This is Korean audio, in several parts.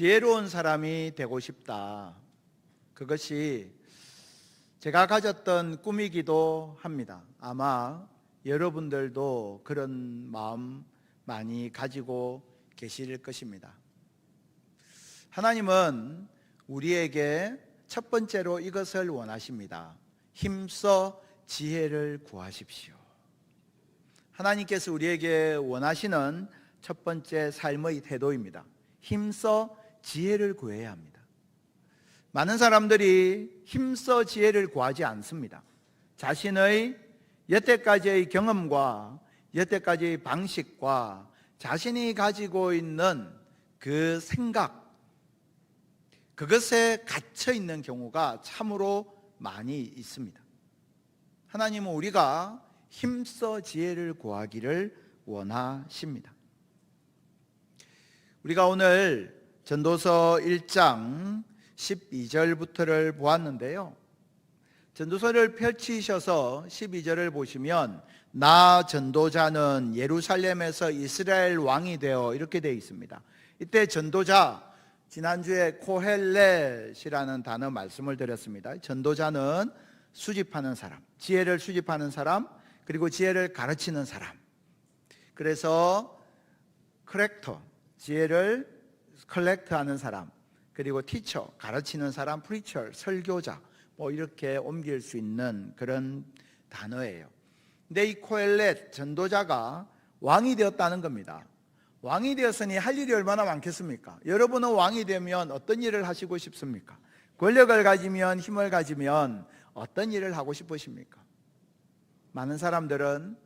지혜로운 사람이 되고 싶다. 그것이 제가 가졌던 꿈이기도 합니다. 아마 여러분들도 그런 마음 많이 가지고 계실 것입니다. 하나님은 우리에게 첫 번째로 이것을 원하십니다. 힘써 지혜를 구하십시오. 하나님께서 우리에게 원하시는 첫 번째 삶의 태도입니다. 힘써 지혜를 구해야 합니다. 많은 사람들이 힘써 지혜를 구하지 않습니다. 자신의 여태까지의 경험과 여태까지의 방식과 자신이 가지고 있는 그 생각, 그것에 갇혀 있는 경우가 참으로 많이 있습니다. 하나님은 우리가 힘써 지혜를 구하기를 원하십니다. 우리가 오늘 전도서 1장 12절부터를 보았는데요. 전도서를 펼치셔서 12절을 보시면 나 전도자는 예루살렘에서 이스라엘 왕이 되어 이렇게 되어 있습니다. 이때 전도자 지난주에 코헬렛이라는 단어 말씀을 드렸습니다. 전도자는 수집하는 사람, 지혜를 수집하는 사람, 그리고 지혜를 가르치는 사람. 그래서 커렉터, 지혜를 컬렉트하는 사람, 그리고 티처, 가르치는 사람, 프리처, 설교자, 뭐 이렇게 옮길 수 있는 그런 단어예요. 근데 이 코엘렛 전도자가 왕이 되었다는 겁니다. 왕이 되었으니 할 일이 얼마나 많겠습니까? 여러분은 왕이 되면 어떤 일을 하시고 싶습니까? 권력을 가지면 힘을 가지면 어떤 일을 하고 싶으십니까? 많은 사람들은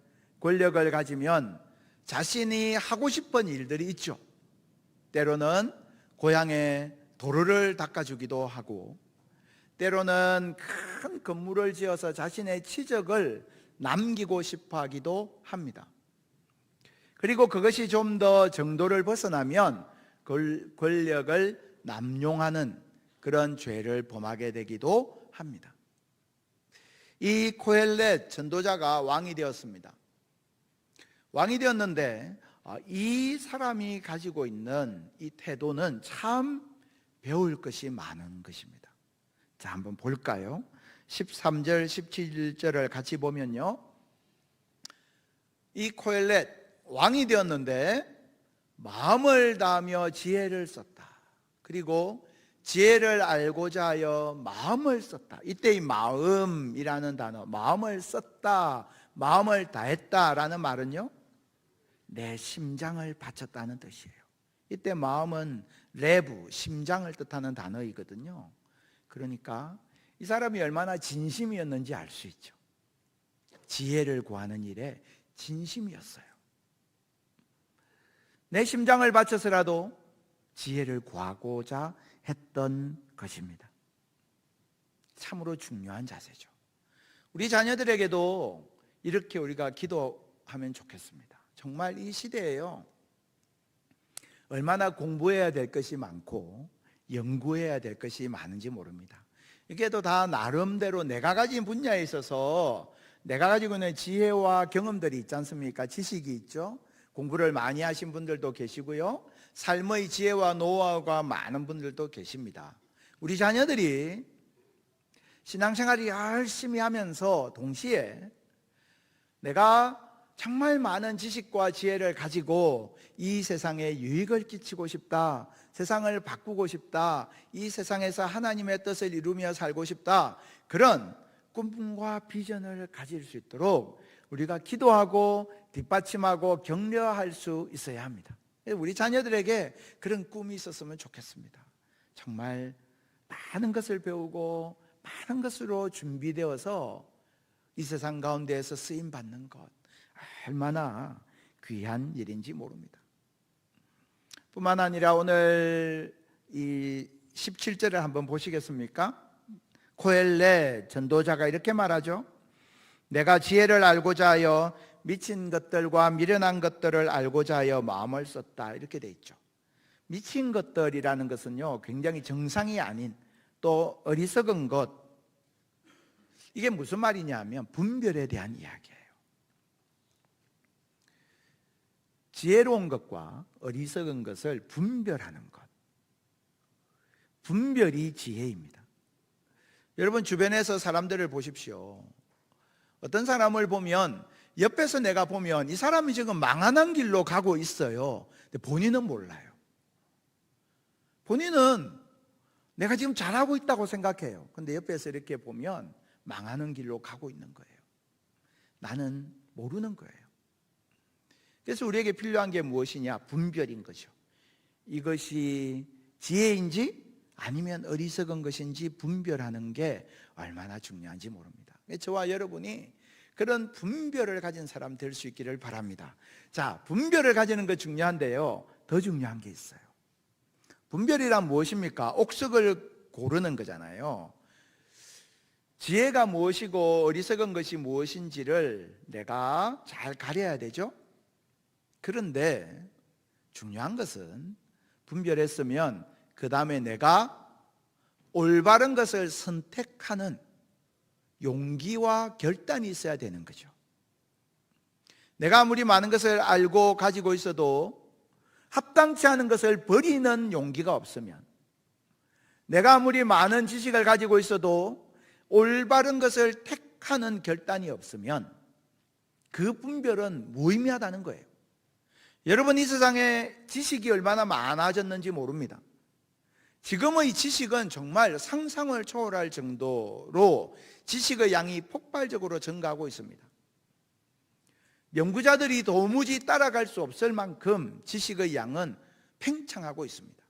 권력을 가지면 자신이 하고 싶은 일들이 있죠. 때로는 고향에 도로를 닦아주기도 하고, 때로는 큰 건물을 지어서 자신의 치적을 남기고 싶어 하기도 합니다. 그리고 그것이 좀 더 정도를 벗어나면 권력을 남용하는 그런 죄를 범하게 되기도 합니다. 이 코엘렛 전도자가 왕이 되었습니다. 왕이 되었는데 아, 이 사람이 가지고 있는 이 태도는 참 배울 것이 많은 것입니다. 자, 한번 볼까요? 13절, 17절을 같이 보면요. 이 코엘렛 왕이 되었는데 마음을 다하며 지혜를 썼다. 그리고 지혜를 알고자 하여 마음을 썼다. 이때 이 마음이라는 단어, 마음을 썼다, 마음을 다했다라는 말은요, 내 심장을 바쳤다는 뜻이에요. 이때 마음은 레브, 심장을 뜻하는 단어이거든요. 그러니까 이 사람이 얼마나 진심이었는지 알 수 있죠. 지혜를 구하는 일에 진심이었어요. 내 심장을 바쳐서라도 지혜를 구하고자 했던 것입니다. 참으로 중요한 자세죠. 우리 자녀들에게도 이렇게 우리가 기도하면 좋겠습니다. 정말 이 시대에요. 얼마나 공부해야 될 것이 많고 연구해야 될 것이 많은지 모릅니다. 이게 또 다 나름대로 내가 가진 분야에 있어서 내가 가지고 있는 지혜와 경험들이 있지 않습니까? 지식이 있죠. 공부를 많이 하신 분들도 계시고요. 삶의 지혜와 노하우가 많은 분들도 계십니다. 우리 자녀들이 신앙생활이 열심히 하면서 동시에 내가 정말 많은 지식과 지혜를 가지고 이 세상에 유익을 끼치고 싶다. 세상을 바꾸고 싶다. 이 세상에서 하나님의 뜻을 이루며 살고 싶다. 그런 꿈과 비전을 가질 수 있도록 우리가 기도하고 뒷받침하고 격려할 수 있어야 합니다. 우리 자녀들에게 그런 꿈이 있었으면 좋겠습니다. 정말 많은 것을 배우고 많은 것으로 준비되어서 이 세상 가운데에서 쓰임 받는 것 얼마나 귀한 일인지 모릅니다. 뿐만 아니라 오늘 이 17절을 한번 보시겠습니까? 코엘레 전도자가 이렇게 말하죠. 내가 지혜를 알고자 하여 미친 것들과 미련한 것들을 알고자 하여 마음을 썼다. 이렇게 돼 있죠. 미친 것들이라는 것은요, 굉장히 정상이 아닌 또 어리석은 것. 이게 무슨 말이냐면 분별에 대한 이야기예요. 지혜로운 것과 어리석은 것을 분별하는 것. 분별이 지혜입니다. 여러분 주변에서 사람들을 보십시오. 어떤 사람을 보면 옆에서 내가 보면 이 사람이 지금 망하는 길로 가고 있어요. 근데 본인은 몰라요. 본인은 내가 지금 잘하고 있다고 생각해요. 근데 옆에서 이렇게 보면 망하는 길로 가고 있는 거예요. 나는 모르는 거예요. 그래서 우리에게 필요한 게 무엇이냐? 분별인 거죠. 이것이 지혜인지 아니면 어리석은 것인지 분별하는 게 얼마나 중요한지 모릅니다. 저와 여러분이 그런 분별을 가진 사람 될 수 있기를 바랍니다. 자, 분별을 가지는 거 중요한데요. 더 중요한 게 있어요. 분별이란 무엇입니까? 옥석을 고르는 거잖아요. 지혜가 무엇이고 어리석은 것이 무엇인지를 내가 잘 가려야 되죠. 그런데 중요한 것은 분별했으면 그 다음에 내가 올바른 것을 선택하는 용기와 결단이 있어야 되는 거죠. 내가 아무리 많은 것을 알고 가지고 있어도 합당치 않은 것을 버리는 용기가 없으면 내가 아무리 많은 지식을 가지고 있어도 올바른 것을 택하는 결단이 없으면 그 분별은 무의미하다는 거예요. 여러분 이 세상에 지식이 얼마나 많아졌는지 모릅니다. 지금의 지식은 정말 상상을 초월할 정도로 지식의 양이 폭발적으로 증가하고 있습니다. 연구자들이 도무지 따라갈 수 없을 만큼 지식의 양은 팽창하고 있습니다.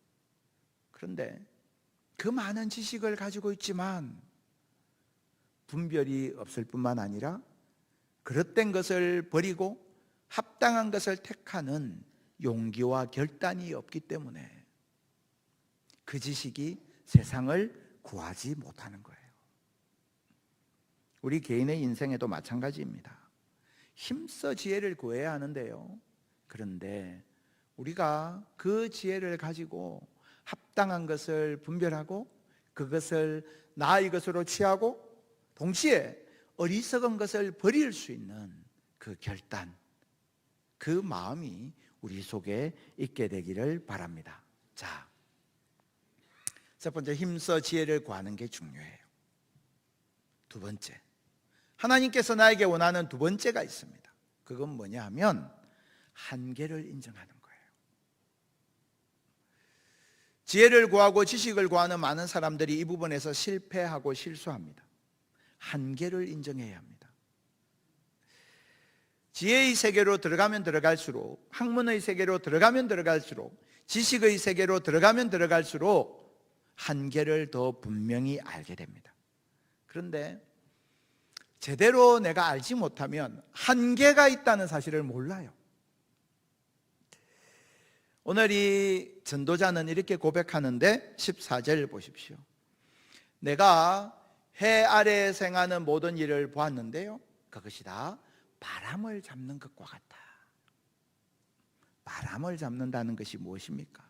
그런데 그 많은 지식을 가지고 있지만 분별이 없을 뿐만 아니라 그릇된 것을 버리고 합당한 것을 택하는 용기와 결단이 없기 때문에 그 지식이 세상을 구하지 못하는 거예요. 우리 개인의 인생에도 마찬가지입니다. 힘써 지혜를 구해야 하는데요. 그런데 우리가 그 지혜를 가지고 합당한 것을 분별하고 그것을 나의 것으로 취하고 동시에 어리석은 것을 버릴 수 있는 그 결단, 그 마음이 우리 속에 있게 되기를 바랍니다. 자, 첫 번째 힘써 지혜를 구하는 게 중요해요. 두 번째, 하나님께서 나에게 원하는 두 번째가 있습니다. 그건 뭐냐 하면 한계를 인정하는 거예요. 지혜를 구하고 지식을 구하는 많은 사람들이 이 부분에서 실패하고 실수합니다. 한계를 인정해야 합니다. 지혜의 세계로 들어가면 들어갈수록 학문의 세계로 들어가면 들어갈수록 지식의 세계로 들어가면 들어갈수록 한계를 더 분명히 알게 됩니다. 그런데 제대로 내가 알지 못하면 한계가 있다는 사실을 몰라요. 오늘 이 전도자는 이렇게 고백하는데 14절 보십시오. 내가 해 아래에 생하는 모든 일을 보았는데요. 그것이 다 바람을 잡는 것과 같다. 바람을 잡는다는 것이 무엇입니까?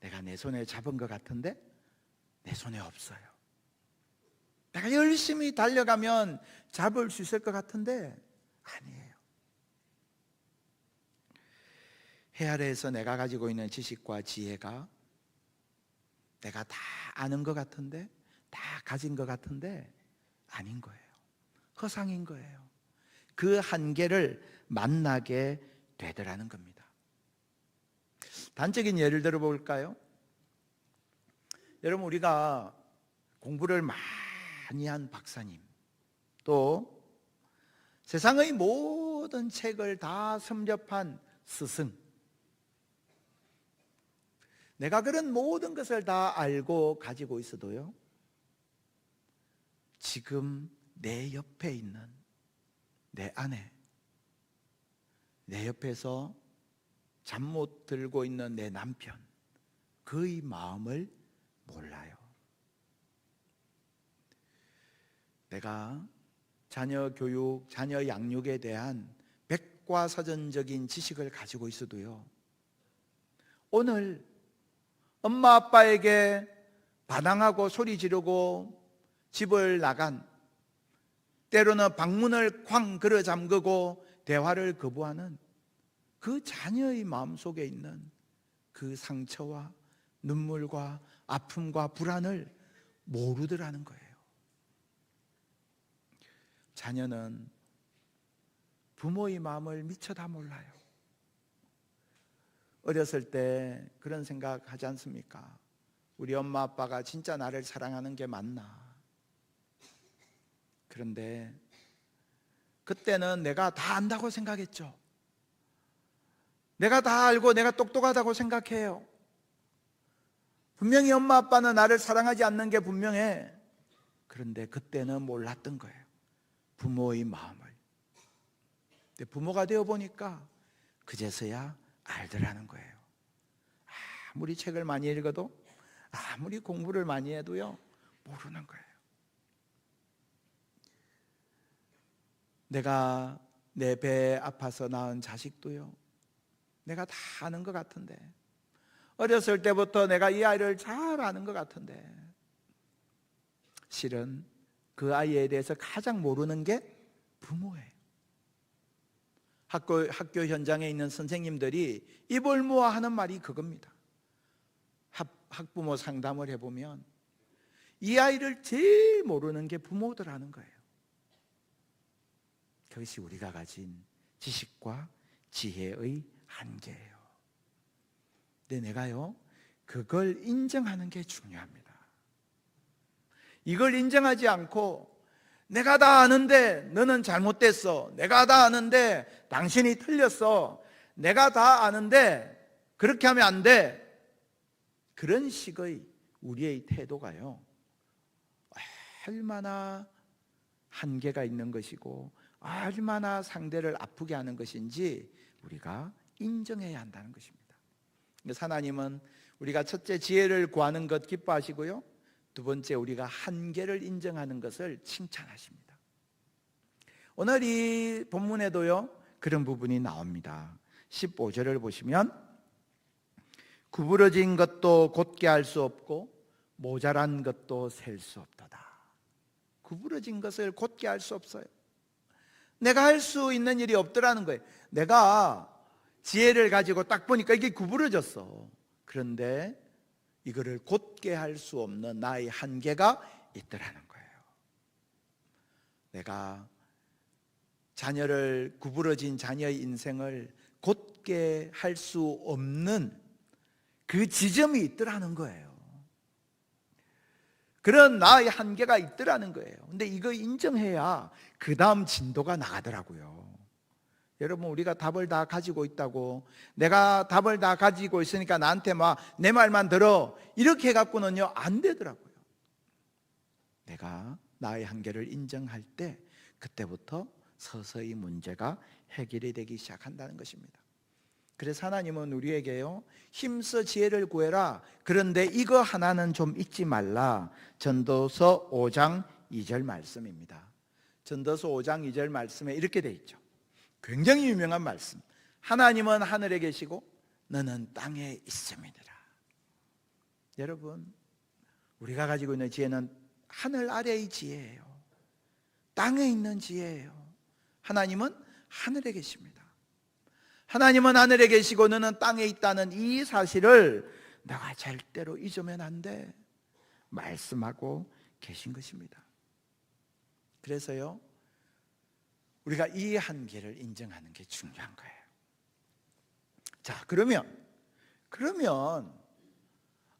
내가 내 손에 잡은 것 같은데 내 손에 없어요. 내가 열심히 달려가면 잡을 수 있을 것 같은데 아니에요. 해 아래에서 내가 가지고 있는 지식과 지혜가 내가 다 아는 것 같은데 다 가진 것 같은데 아닌 거예요. 허상인 거예요. 그 한계를 만나게 되더라는 겁니다. 단적인 예를 들어 볼까요? 여러분 우리가 공부를 많이 한 박사님 또 세상의 모든 책을 다 섭렵한 스승 내가 그런 모든 것을 다 알고 가지고 있어도요 지금 내 옆에 있는 내 아내 내 옆에서 잠 못 들고 있는 내 남편 그의 마음을 몰라요. 내가 자녀 교육, 자녀 양육에 대한 백과사전적인 지식을 가지고 있어도요. 오늘 엄마 아빠에게 반항하고 소리 지르고 집을 나간 때로는 방문을 쾅 걸어 잠그고 대화를 거부하는 그 자녀의 마음 속에 있는 그 상처와 눈물과 아픔과 불안을 모르더라는 거예요. 자녀는 부모의 마음을 미처 다 몰라요. 어렸을 때 그런 생각 하지 않습니까? 우리 엄마 아빠가 진짜 나를 사랑하는 게 맞나? 그런데 그때는 내가 다 안다고 생각했죠. 내가 다 알고 내가 똑똑하다고 생각해요. 분명히 엄마 아빠는 나를 사랑하지 않는 게 분명해. 그런데 그때는 몰랐던 거예요. 부모의 마음을. 근데 부모가 되어 보니까 그제서야 알더라는 거예요. 아무리 책을 많이 읽어도 아무리 공부를 많이 해도요 모르는 거예요. 내가 내배 아파서 낳은 자식도요 내가 다 아는 것 같은데 어렸을 때부터 내가 이 아이를 잘 아는 것 같은데 실은 그 아이에 대해서 가장 모르는 게 부모예요. 학교, 학교 현장에 있는 선생님들이 입을 모아 하는 말이 그겁니다. 학, 학부모 상담을 해보면 이 아이를 제일 모르는 게 부모들하는 거예요. 그것이 우리가 가진 지식과 지혜의 한계예요. 근데 내가요, 그걸 인정하는 게 중요합니다. 이걸 인정하지 않고 내가 다 아는데 너는 잘못됐어. 내가 다 아는데 당신이 틀렸어. 내가 다 아는데 그렇게 하면 안 돼. 그런 식의 우리의 태도가요. 얼마나 한계가 있는 것이고 얼마나 상대를 아프게 하는 것인지 우리가 인정해야 한다는 것입니다. 하나님은 우리가 첫째 지혜를 구하는 것 기뻐하시고요. 두 번째 우리가 한계를 인정하는 것을 칭찬하십니다. 오늘 이 본문에도요. 그런 부분이 나옵니다. 15절을 보시면 구부러진 것도 곧게 할 수 없고 모자란 것도 셀 수 없도다. 구부러진 것을 곧게 할 수 없어요. 내가 할 수 있는 일이 없더라는 거예요. 내가 지혜를 가지고 딱 보니까 이게 구부러졌어. 그런데 이거를 곧게 할 수 없는 나의 한계가 있더라는 거예요. 내가 자녀를 구부러진 자녀의 인생을 곧게 할 수 없는 그 지점이 있더라는 거예요. 그런 나의 한계가 있더라는 거예요. 근데 이거 인정해야 그 다음 진도가 나가더라고요. 여러분, 우리가 답을 다 가지고 있다고, 내가 답을 다 가지고 있으니까 나한테 막 내 말만 들어. 이렇게 해갖고는요, 안 되더라고요. 내가 나의 한계를 인정할 때, 그때부터 서서히 문제가 해결이 되기 시작한다는 것입니다. 그래서 하나님은 우리에게요, 힘써 지혜를 구해라. 그런데 이거 하나는 좀 잊지 말라. 전도서 5장 2절 말씀입니다. 전도서 5장 2절 말씀에 이렇게 돼 있죠. 굉장히 유명한 말씀. 하나님은 하늘에 계시고 너는 땅에 있음이니라. 여러분, 우리가 가지고 있는 지혜는 하늘 아래의 지혜예요. 땅에 있는 지혜예요. 하나님은 하늘에 계십니다. 하나님은 하늘에 계시고 너는 땅에 있다는 이 사실을 내가 절대로 잊으면 안 돼. 말씀하고 계신 것입니다. 그래서요, 우리가 이 한계를 인정하는 게 중요한 거예요. 자, 그러면, 그러면,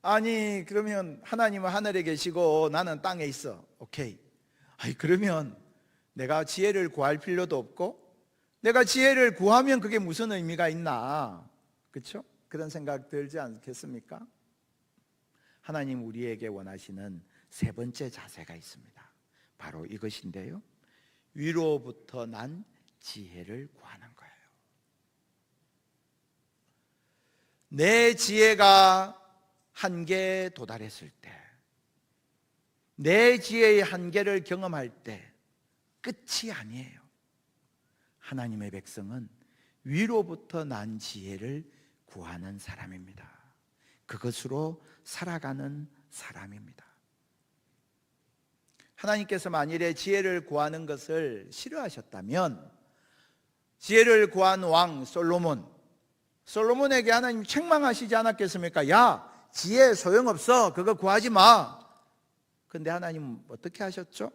아니, 그러면 하나님은 하늘에 계시고 나는 땅에 있어. 오케이. 아니, 그러면 내가 지혜를 구할 필요도 없고, 내가 지혜를 구하면 그게 무슨 의미가 있나? 그렇죠? 그런 생각 들지 않겠습니까? 하나님 우리에게 원하시는 세 번째 자세가 있습니다. 바로 이것인데요. 위로부터 난 지혜를 구하는 거예요. 내 지혜가 한계에 도달했을 때, 내 지혜의 한계를 경험할 때 끝이 아니에요. 하나님의 백성은 위로부터 난 지혜를 구하는 사람입니다. 그것으로 살아가는 사람입니다. 하나님께서 만일에 지혜를 구하는 것을 싫어하셨다면 지혜를 구한 왕 솔로몬 솔로몬에게 하나님 책망하시지 않았겠습니까? 야, 지혜 소용없어. 그거 구하지 마. 근데 하나님 어떻게 하셨죠?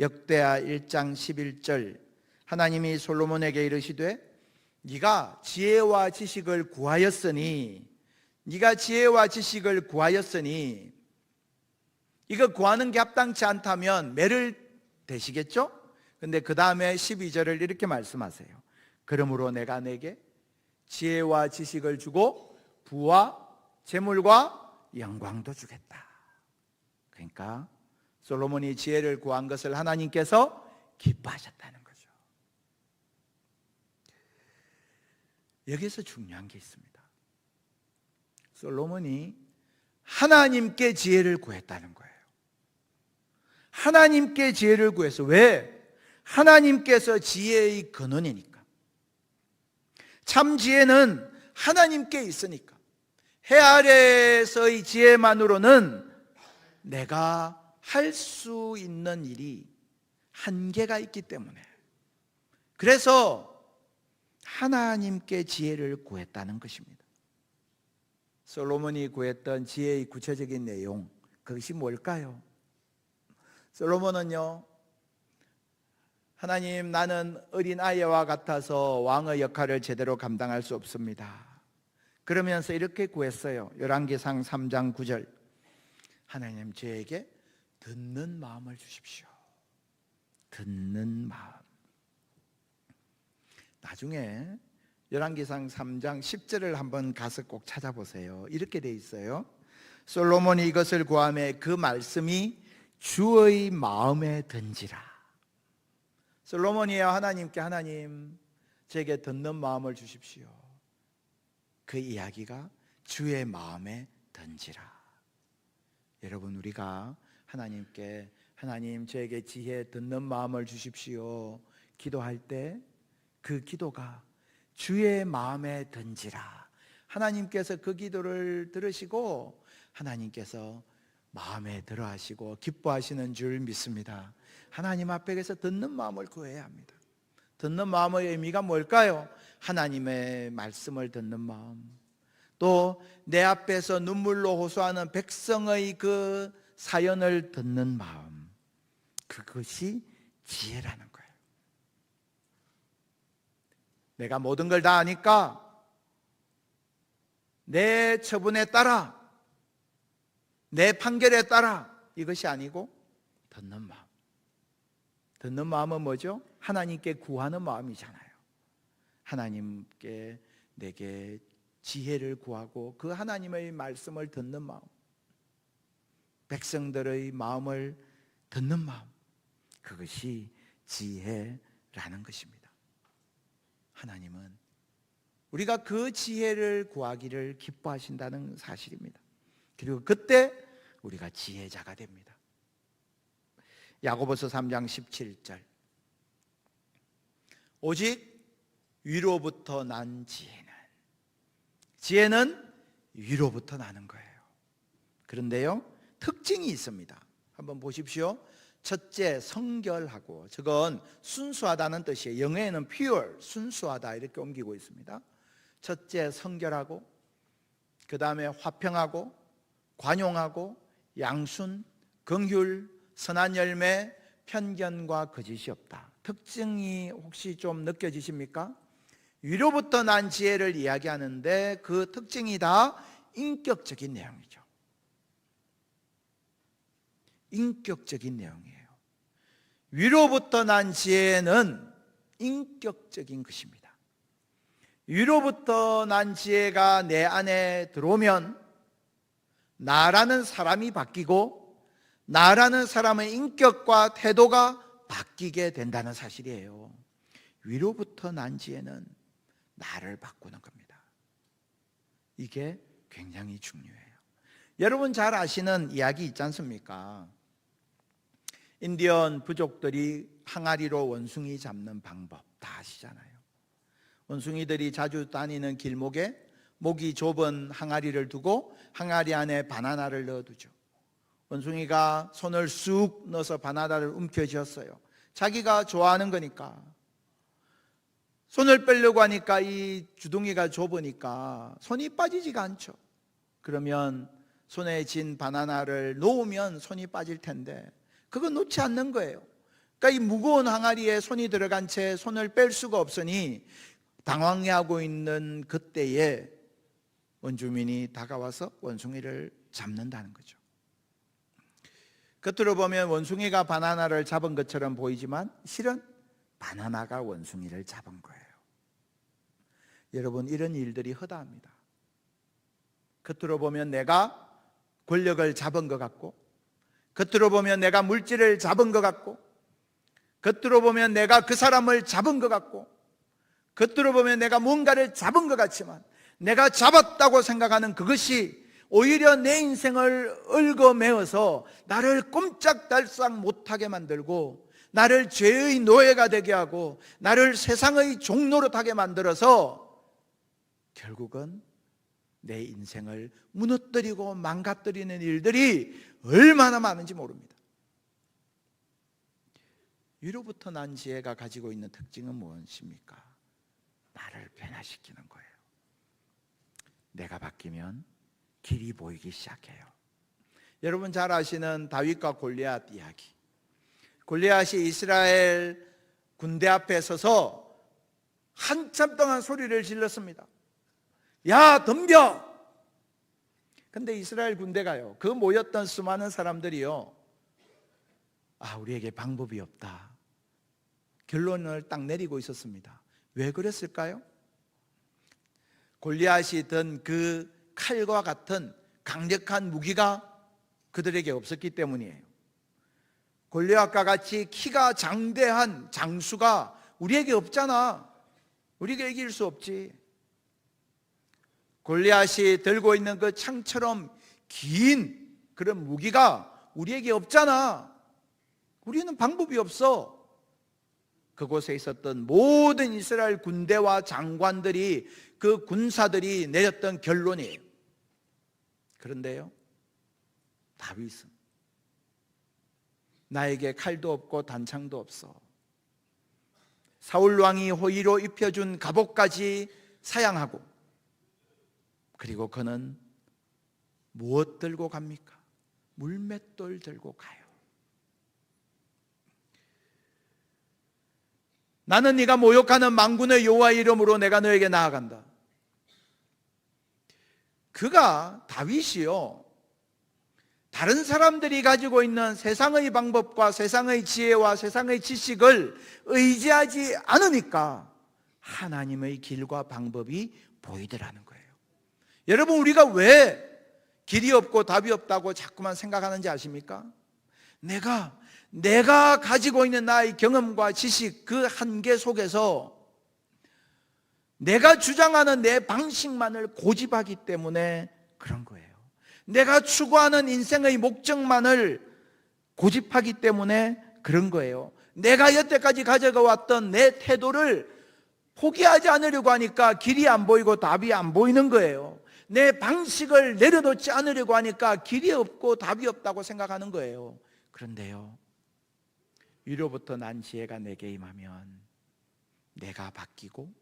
역대하 1장 11절 하나님이 솔로몬에게 이르시되 네가 지혜와 지식을 구하였으니 네가 지혜와 지식을 구하였으니 이거 구하는 게 합당치 않다면 매를 대시겠죠? 근데 그 다음에 12절을 이렇게 말씀하세요. 그러므로 내가 내게 지혜와 지식을 주고 부와 재물과 영광도 주겠다. 그러니까 솔로몬이 지혜를 구한 것을 하나님께서 기뻐하셨다는 거죠. 여기서 중요한 게 있습니다. 솔로몬이 하나님께 지혜를 구했다는 거예요. 하나님께 지혜를 구해서 왜? 하나님께서 지혜의 근원이니까. 참 지혜는 하나님께 있으니까. 해 아래에서의 지혜만으로는 내가 할 수 있는 일이 한계가 있기 때문에. 그래서 하나님께 지혜를 구했다는 것입니다. 솔로몬이 구했던 지혜의 구체적인 내용, 그것이 뭘까요? 솔로몬은요, 하나님, 나는 어린 아이와 같아서 왕의 역할을 제대로 감당할 수 없습니다. 그러면서 이렇게 구했어요. 열왕기상 3장 9절. 하나님 저에게 듣는 마음을 주십시오. 듣는 마음. 나중에 열왕기상 3장 10절을 한번 가서 꼭 찾아보세요. 이렇게 돼 있어요. 솔로몬이 이것을 구함에 그 말씀이 주의 마음에 든지라. 솔로몬이여 하나님께 하나님 제게 듣는 마음을 주십시오. 그 이야기가 주의 마음에 든지라. 여러분 우리가 하나님께 하나님 저에게 지혜 듣는 마음을 주십시오. 기도할 때 그 기도가 주의 마음에 든지라. 하나님께서 그 기도를 들으시고 하나님께서 마음에 들어 하시고 기뻐하시는 줄 믿습니다. 하나님 앞에서 듣는 마음을 구해야 합니다. 듣는 마음의 의미가 뭘까요? 하나님의 말씀을 듣는 마음. 또 내 앞에서 눈물로 호소하는 백성의 그 사연을 듣는 마음. 그것이 지혜라는 거예요. 내가 모든 걸 다 아니까 내 처분에 따라 내 판결에 따라 이것이 아니고 듣는 마음. 듣는 마음은 뭐죠? 하나님께 구하는 마음이잖아요. 하나님께 내게 지혜를 구하고 그 하나님의 말씀을 듣는 마음. 백성들의 마음을 듣는 마음. 그것이 지혜라는 것입니다. 하나님은 우리가 그 지혜를 구하기를 기뻐하신다는 사실입니다. 그리고 그때 우리가 지혜자가 됩니다. 야고보서 3장 17절. 오직 위로부터 난 지혜는 지혜는 위로부터 나는 거예요. 그런데요, 특징이 있습니다. 한번 보십시오. 첫째, 성결하고 저건 순수하다는 뜻이에요. 영어에는 pure, 순수하다 이렇게 옮기고 있습니다. 첫째, 성결하고 그 다음에 화평하고 관용하고 양순, 긍휼, 선한 열매, 편견과 거짓이 없다. 특징이 혹시 좀 느껴지십니까? 위로부터 난 지혜를 이야기하는데 그 특징이 다 인격적인 내용이죠. 인격적인 내용이에요. 위로부터 난 지혜는 인격적인 것입니다. 위로부터 난 지혜가 내 안에 들어오면 나라는 사람이 바뀌고 나라는 사람의 인격과 태도가 바뀌게 된다는 사실이에요. 위로부터 난 지혜는 나를 바꾸는 겁니다. 이게 굉장히 중요해요. 여러분 잘 아시는 이야기 있지 않습니까? 인디언 부족들이 항아리로 원숭이 잡는 방법 다 아시잖아요. 원숭이들이 자주 다니는 길목에 목이 좁은 항아리를 두고 항아리 안에 바나나를 넣어두죠. 원숭이가 손을 쑥 넣어서 바나나를 움켜쥐었어요. 자기가 좋아하는 거니까. 손을 빼려고 하니까 이 주둥이가 좁으니까 손이 빠지지가 않죠. 그러면 손에 쥔 바나나를 놓으면 손이 빠질 텐데 그거 놓지 않는 거예요. 그러니까 이 무거운 항아리에 손이 들어간 채 손을 뺄 수가 없으니 당황해하고 있는 그때에 원주민이 다가와서 원숭이를 잡는다는 거죠. 겉으로 보면 원숭이가 바나나를 잡은 것처럼 보이지만 실은 바나나가 원숭이를 잡은 거예요. 여러분 이런 일들이 허다합니다. 겉으로 보면 내가 권력을 잡은 것 같고 겉으로 보면 내가 물질을 잡은 것 같고 겉으로 보면 내가 그 사람을 잡은 것 같고 겉으로 보면 내가 뭔가를 잡은 것 같지만 내가 잡았다고 생각하는 그것이 오히려 내 인생을 얽어매어서 나를 꼼짝달싹 못하게 만들고 나를 죄의 노예가 되게 하고 나를 세상의 종노릇하게 만들어서 결국은 내 인생을 무너뜨리고 망가뜨리는 일들이 얼마나 많은지 모릅니다. 위로부터 난 지혜가 가지고 있는 특징은 무엇입니까? 나를 변화시키는 거예요. 내가 바뀌면 길이 보이기 시작해요. 여러분 잘 아시는 다윗과 골리앗 이야기. 골리앗이 이스라엘 군대 앞에 서서 한참 동안 소리를 질렀습니다. 야, 덤벼! 근데 이스라엘 군대가요, 그 모였던 수많은 사람들이요, 아, 우리에게 방법이 없다. 결론을 딱 내리고 있었습니다. 왜 그랬을까요? 골리앗이 든 그 칼과 같은 강력한 무기가 그들에게 없었기 때문이에요. 골리앗과 같이 키가 장대한 장수가 우리에게 없잖아. 우리가 이길 수 없지. 골리앗이 들고 있는 그 창처럼 긴 그런 무기가 우리에게 없잖아. 우리는 방법이 없어. 그곳에 있었던 모든 이스라엘 군대와 장관들이 그 군사들이 내렸던 결론이에요. 그런데요, 다윗은 나에게 칼도 없고 단창도 없어. 사울 왕이 호의로 입혀준 갑옷까지 사양하고 그리고 그는 무엇 들고 갑니까? 물맷돌 들고 가요. 나는 네가 모욕하는 망군의 여호와 이름으로 내가 너에게 나아간다. 그가 다윗이요. 다른 사람들이 가지고 있는 세상의 방법과 세상의 지혜와 세상의 지식을 의지하지 않으니까 하나님의 길과 방법이 보이더라는 거예요. 여러분 우리가 왜 길이 없고 답이 없다고 자꾸만 생각하는지 아십니까? 내가 내가 가지고 있는 나의 경험과 지식 그 한계 속에서 내가 주장하는 내 방식만을 고집하기 때문에 그런 거예요. 내가 추구하는 인생의 목적만을 고집하기 때문에 그런 거예요. 내가 여태까지 가져가 왔던 내 태도를 포기하지 않으려고 하니까 길이 안 보이고 답이 안 보이는 거예요. 내 방식을 내려놓지 않으려고 하니까 길이 없고 답이 없다고 생각하는 거예요. 그런데요. 위로부터 난 지혜가 내게 임하면 내가 바뀌고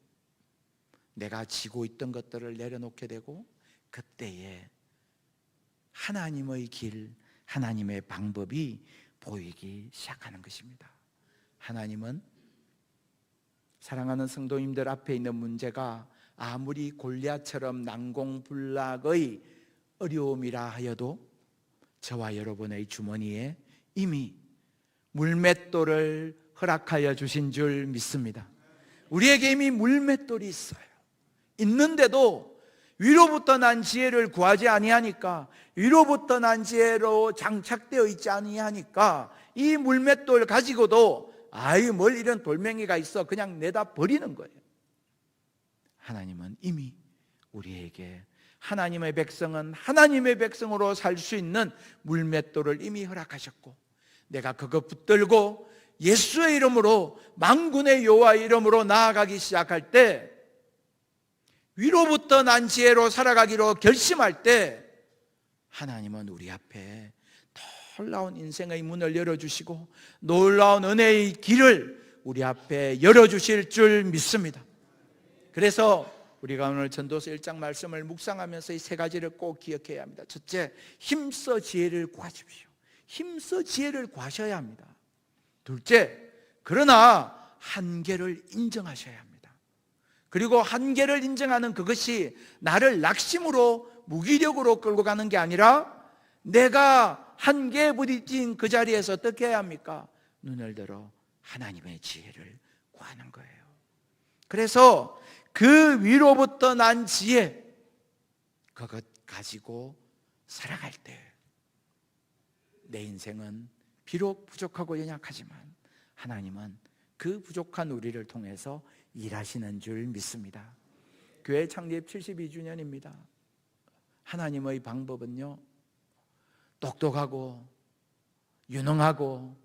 내가 지고 있던 것들을 내려놓게 되고 그때에 하나님의 길, 하나님의 방법이 보이기 시작하는 것입니다. 하나님은 사랑하는 성도님들 앞에 있는 문제가 아무리 골리앗처럼 난공불락의 어려움이라 하여도 저와 여러분의 주머니에 이미 물맷돌을 허락하여 주신 줄 믿습니다. 우리에게 이미 물맷돌이 있어요. 있는데도 위로부터 난 지혜를 구하지 아니하니까 위로부터 난 지혜로 장착되어 있지 아니하니까 이 물맷돌 가지고도 아이 뭘 이런 돌멩이가 있어 그냥 내다 버리는 거예요. 하나님은 이미 우리에게 하나님의 백성은 하나님의 백성으로 살 수 있는 물맷돌을 이미 허락하셨고 내가 그거 붙들고 예수의 이름으로 망군의 여호와 이름으로 나아가기 시작할 때 위로부터 난 지혜로 살아가기로 결심할 때 하나님은 우리 앞에 놀라운 인생의 문을 열어주시고 놀라운 은혜의 길을 우리 앞에 열어주실 줄 믿습니다. 그래서 우리가 오늘 전도서 1장 말씀을 묵상하면서 이 세 가지를 꼭 기억해야 합니다. 첫째, 힘써 지혜를 구하십시오. 힘써 지혜를 구하셔야 합니다. 둘째, 그러나 한계를 인정하셔야 합니다. 그리고 한계를 인정하는 그것이 나를 낙심으로 무기력으로 끌고 가는 게 아니라 내가 한계에 부딪힌 그 자리에서 어떻게 해야 합니까? 눈을 들어 하나님의 지혜를 구하는 거예요. 그래서 그 위로부터 난 지혜, 그것 가지고 살아갈 때 내 인생은 비록 부족하고 연약하지만 하나님은 그 부족한 우리를 통해서 일하시는 줄 믿습니다. 교회 창립 72주년입니다. 하나님의 방법은요, 똑똑하고, 유능하고,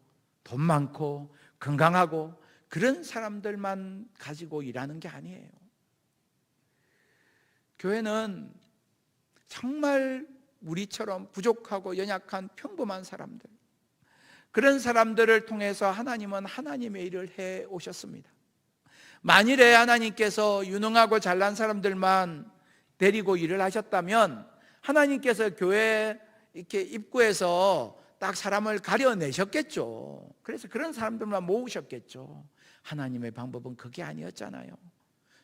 돈 많고, 건강하고, 그런 사람들만 가지고 일하는 게 아니에요. 교회는 정말 우리처럼 부족하고 연약한 평범한 사람들, 그런 사람들을 통해서 하나님은 하나님의 일을 해 오셨습니다. 만일에 하나님께서 유능하고 잘난 사람들만 데리고 일을 하셨다면 하나님께서 교회 이렇게 입구에서 딱 사람을 가려내셨겠죠. 그래서 그런 사람들만 모으셨겠죠. 하나님의 방법은 그게 아니었잖아요.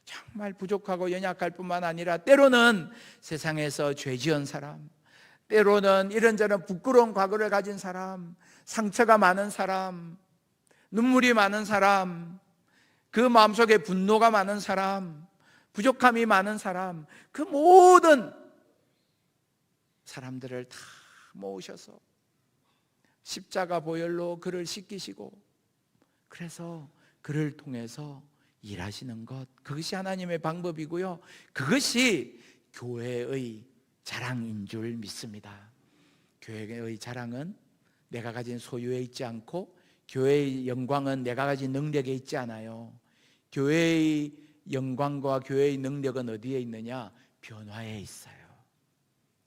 정말 부족하고 연약할 뿐만 아니라 때로는 세상에서 죄 지은 사람, 때로는 이런저런 부끄러운 과거를 가진 사람, 상처가 많은 사람, 눈물이 많은 사람, 그 마음속에 분노가 많은 사람, 부족함이 많은 사람, 그 모든 사람들을 다 모으셔서 십자가 보혈로 그를 씻기시고 그래서 그를 통해서 일하시는 것 그것이 하나님의 방법이고요. 그것이 교회의 자랑인 줄 믿습니다. 교회의 자랑은 내가 가진 소유에 있지 않고 교회의 영광은 내가 가진 능력에 있지 않아요. 교회의 영광과 교회의 능력은 어디에 있느냐? 변화에 있어요.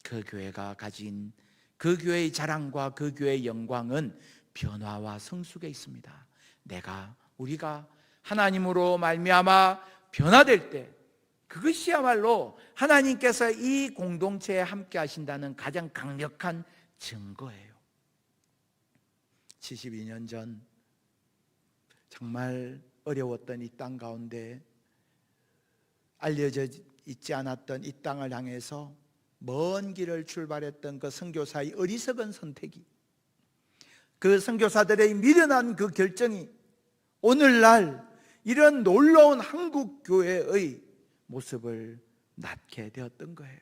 그 교회가 가진 그 교회의 자랑과 그 교회의 영광은 변화와 성숙에 있습니다. 내가 우리가 하나님으로 말미암아 변화될 때 그것이야말로 하나님께서 이 공동체에 함께 하신다는 가장 강력한 증거예요. 72년 전 정말 어려웠던 이 땅 가운데 알려져 있지 않았던 이 땅을 향해서 먼 길을 출발했던 그 선교사의 어리석은 선택이 그 선교사들의 미련한 그 결정이 오늘날 이런 놀라운 한국 교회의 모습을 낳게 되었던 거예요.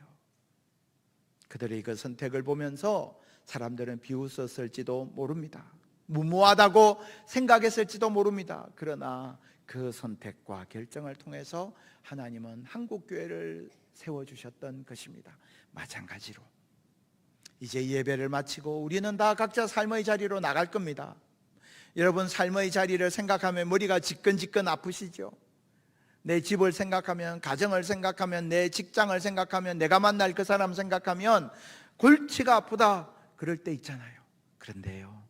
그들의 그 선택을 보면서 사람들은 비웃었을지도 모릅니다. 무모하다고 생각했을지도 모릅니다. 그러나 그 선택과 결정을 통해서 하나님은 한국 교회를 세워 주셨던 것입니다. 마찬가지로 이제 예배를 마치고 우리는 다 각자 삶의 자리로 나갈 겁니다. 여러분 삶의 자리를 생각하면 머리가 지끈지끈 아프시죠? 내 집을 생각하면 가정을 생각하면 내 직장을 생각하면 내가 만날 그 사람 생각하면 골치가 아프다 그럴 때 있잖아요. 그런데요.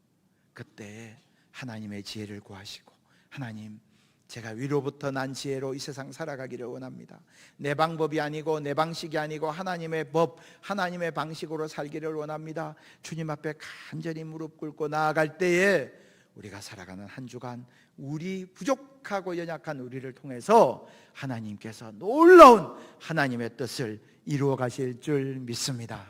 그때 하나님의 지혜를 구하시고 하나님 제가 위로부터 난 지혜로 이 세상 살아가기를 원합니다. 내 방법이 아니고 내 방식이 아니고 하나님의 법, 하나님의 방식으로 살기를 원합니다. 주님 앞에 간절히 무릎 꿇고 나아갈 때에 우리가 살아가는 한 주간 우리 부족하고 연약한 우리를 통해서 하나님께서 놀라운 하나님의 뜻을 이루어 가실 줄 믿습니다.